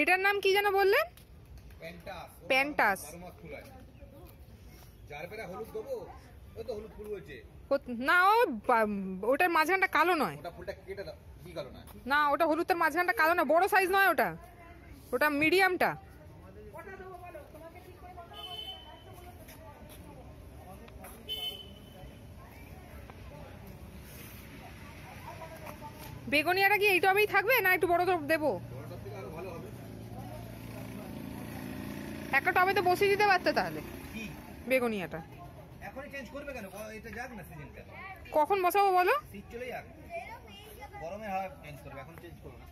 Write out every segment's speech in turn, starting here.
এটার নাম কি যেন বললেন? প্যান্টাস। না ও ওটার মাঝখানটা কালো নয়। না? ওটা হলুদের মাঝখানটা কালো না বড় সাইজ নয় ওটা। ওটা মিডিয়ামটা বেগুনিয়াটা কি এই টবেই থাকবে না একটু বড় টব দেবো? বড়টার থেকে আরও ভালো হবে একটা টবে তো বসিয়ে দিতে পারতে তাহলে? বেগুনিয়াটা এখনই চেঞ্জ করবে কেন? এটা যাক না সিজনটা কখন বসাবো বলো? শীত চলে যাক। গরমে হাওয়া চেঞ্জ করবে এখন চেঞ্জ করো না।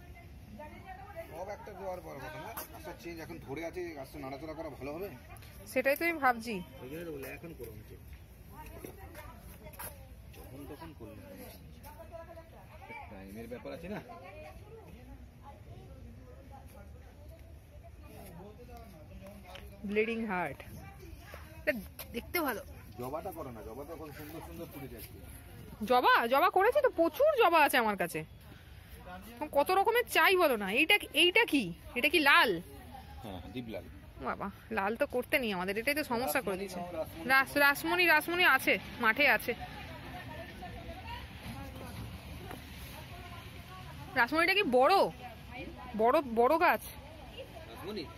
সব একটা দেওয়ার বড় কথা না গাছটা চেঞ্জ এখন ধরে আছে গাছটা নাড়াচড়া করা ভালো হবে সেটাই তো আমি ভাবছি ওই জন্য তো বলে এখন করুন যখন তখন করুন টাইমের ব্যাপার আছে না? Bleeding heart. দেখতে ভালো। জবাটা করো না জবাটা এখন সুন্দর সুন্দর ফুটে যাচ্ছে। জবা? জবা করেছি তো প্রচুর জবা আছে আমার কাছে। কত রকমের চাই বলো না? এইটা এইটা কি? এটা কি লাল? হ্যাঁ দীপলাল বাবা লাল তো করতে নেই আমাদের এটাই তো সমস্যা করে দিচ্ছে। রাস রাসমণি রাসমণি আছে মাঠে আছে। রাসমণিটা কি বড়? বড় বড় গাছ?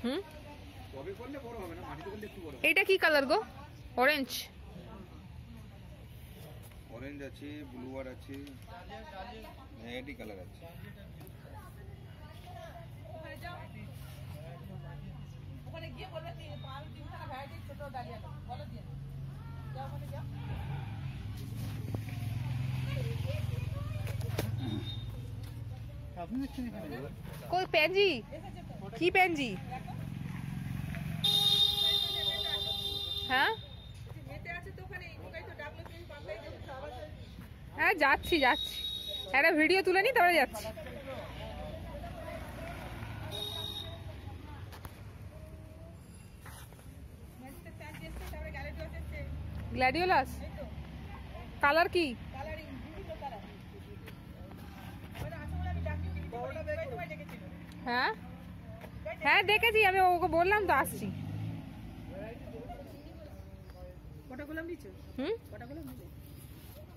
হুম? কবে করলে বড় হবে না? মাটিতে করলে একটু বড় এইটা কি কালার গো? অরেঞ্জ অরেঞ্জ আছে ব্লু আর আছে রেডি কালার আছে। কই প্যানজি? কি প্যানজি? হ্যাঁ? হ্যাঁ যাচ্ছি যাচ্ছি। একটা ভিডিও তুলে নি, তারপরে যাচ্ছি। গ্ল্যাডিওলাস? কালার কি? হ্যাঁ? হ্যাঁ দেখেছি আমি ওকে বললাম তো আসছি। হুম?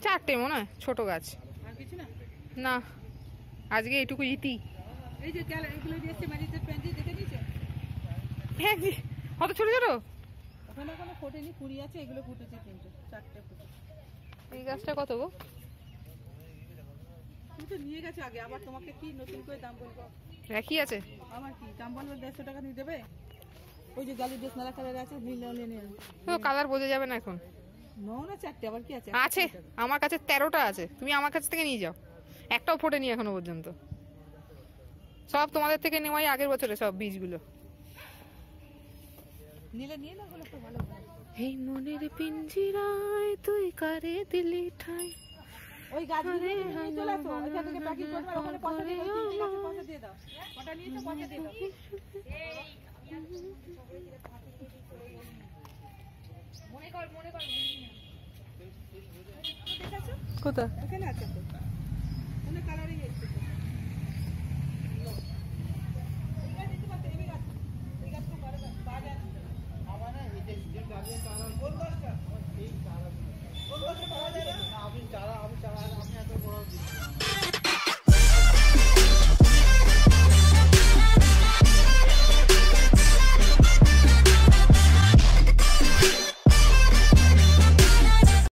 চারটে মনে হয় ছোট গাছ। আর কিছু না? না আজকে এইটুকু ইতি। হ্যাঁ। অত ছোট ছোট? এখনও ফোটেনি কুড়ি আছে এগুলো ফুটেছে তিনটে চারটে ফুটে এই গাছটা কত গো? তুমি তো নিয়ে গেছো আগে আবার তোমাকে কি নতুন করে দাম বলব? একই আছে। আমার কি? দাম বলব দেড়শো টাকা নিয়ে দেবে? ওই যে গালি ড্রেস নালা কালার আছে নীল নিয়ে কালার বোঝা যাবে না এখন। ন না চারটে আবার কি আছে? আছে আমার কাছে তেরোটা আছে। তুমি আমার কাছ থেকে নিয়ে যাও। একটাও ফোটেনি এখনও পর্যন্ত। সব তোমাদের থেকে নেওয়াই আগের বছরে সব বীজগুলো। নিলে নিয়ে না হলে তো ভালো এই মনের পিঞ্জিরায় তুই কারে দিলি ঠাই? ওই গাছ নিয়ে চলে আসো। ওইখান থেকে প্যাকিং করবে আর ওখানে পয়সা দিয়ে ওই তিনটে গাছে পয়সা দিয়ে দাও। কটা নিয়েছো পয়সা দিয়ে দাও। দেখেছ কোথায় ওখানে আছে তো। ওখানে কালারিং এসছে তো। এই। এই না।